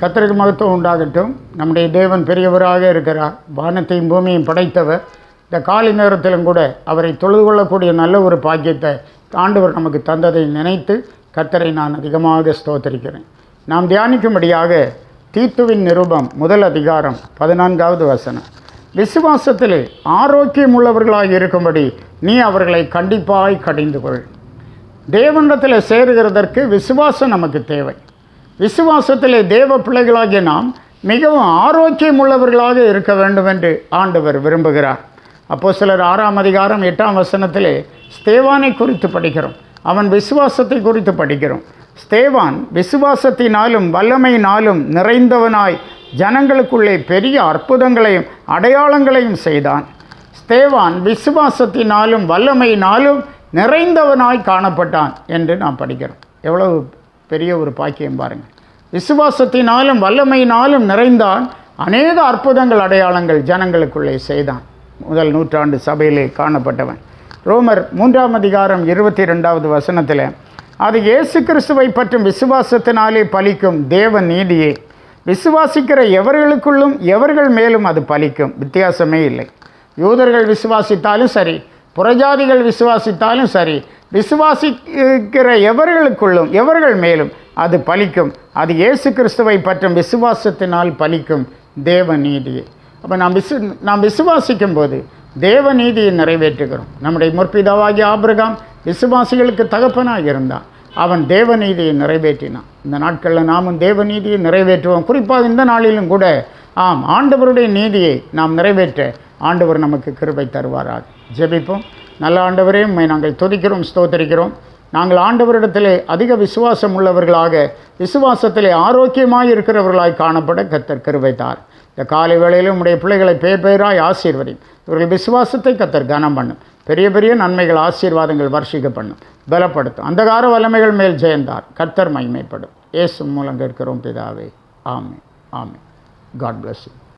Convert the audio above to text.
கத்தருக்கு மகத்துவம் உண்டாகட்டும். நம்முடைய தேவன் பெரியவராக இருக்கிறார். வானத்தையும் பூமியும் படைத்தவர். இந்த காலை நேரத்திலும் கூட அவரை தொழுது கொள்ளக்கூடிய நல்ல ஒரு பாக்கியத்தை ஆண்டவர் நமக்கு தந்ததை நினைத்து கத்தரை நான் அதிகமாக ஸ்தோத்தரிக்கிறேன். நாம் தியானிக்கும்படியாக தீத்துவின் நிருபம் முதல் அதிகாரம் பதினான்காவது வசனம். விசுவாசத்திலே ஆரோக்கியம் உள்ளவர்களாக இருக்கும்படி நீ அவர்களை கண்டிப்பாய் கடிந்து கொள் தேவனிடத்தில் சேருகிறதற்கு விசுவாசம் நமக்கு தேவை. விசுவாசத்திலே தேவ பிள்ளைகளாகிய நாம் மிகவும் ஆரோக்கியம் உள்ளவர்களாக இருக்க வேண்டும் என்று ஆண்டவர் விரும்புகிறார். அப்போ சிலர் ஆறாம் அதிகாரம் எட்டாம் வசனத்திலே ஸ்தேவானை குறித்து படிக்கிறோம். அவன் விசுவாசத்தை குறித்து படிக்கிறோம். ஸ்தேவான் விசுவாசத்தினாலும் வல்லமையினாலும் நிறைந்தவனாய் ஜனங்களுக்குள்ளே பெரிய அற்புதங்களையும் அடையாளங்களையும் செய்தான். ஸ்தேவான் விசுவாசத்தினாலும் வல்லமையினாலும் நிறைந்தவனாய் காணப்பட்டான் என்று நாம் படிக்கிறோம். எவ்வளவு பெரிய ஒரு பாக்கியம் பாருங்கள் விசுவாசத்தினாலும் வல்லமையினாலும் நிறைந்தான் அநேக அற்புதங்கள் அடையாளங்கள் ஜனங்களுக்குள்ளே செய்தான். முதல் நூற்றாண்டு சபையிலே காணப்பட்டவன். ரோமர் மூன்றாம் அதிகாரம் இருபத்தி ரெண்டாவது வசனத்தில் அது இயேசு கிறிஸ்துவை பற்றும் விசுவாசத்தினாலே பலிக்கும் தேவ நீதியே. விசுவாசிக்கிற எவர்களுக்குள்ளும் எவர்கள் மேலும் அது பலிக்கும்? வித்தியாசமே இல்லை. யூதர்கள் விசுவாசித்தாலும் சரி புறஜாதிகள் விசுவாசித்தாலும் சரி விசுவாசிக்கிற எவர்களுக்குள்ளும் எவர்கள் மேலும் அது பலிக்கும். அது இயேசு கிறிஸ்துவை பற்றும் விசுவாசத்தினால் பலிக்கும் தேவ நீதியை அப்போ நாம் விசு நாம் விசுவாசிக்கும் போது தேவ நீதியை நிறைவேற்றுகிறோம். நம்முடைய முற்பிதாவாகிய ஆபிரகாம் விசுவாசிகளுக்கு தகப்பனாக இருந்தான். அவன் தேவநீதியை நிறைவேற்றினான். இந்த நாட்களில் நாமும் தேவநீதியை நிறைவேற்றுவோம். குறிப்பாக இந்த நாளிலும் கூட ஆம் ஆண்டவருடைய நீதியை நாம் நிறைவேற்ற ஆண்டவர் நமக்கு கிருபை தருவாராக. ஜெபிப்போம். நல்ல ஆண்டவரே உண்மை நாங்கள் துதிக்கிறோம் ஸ்தோத்தரிக்கிறோம். நாங்கள் ஆண்டவரிடத்திலே அதிக விசுவாசம் உள்ளவர்களாக விசுவாசத்திலே ஆரோக்கியமாய் இருக்கிறவர்களாய் காணப்பட கத்தர் கருவைத்தார் இந்த காலை வேளையிலும் உடைய பிள்ளைகளை பேர் பெயராய் ஆசீர்வதி இவர்கள் விசுவாசத்தை கத்தர் கனம் பண்ணும். பெரிய பெரிய நன்மைகள் ஆசீர்வாதங்கள் வர்ஷிக்க பண்ணும். பலப்படுத்தும். அந்தகார வல்லமைகள் மேல் ஜெயந்தார். கத்தர் மகிமைப்படும். இயேசு மூலம் கேட்கிறோம் பிதாவே. ஆமே ஆமே காட் bless you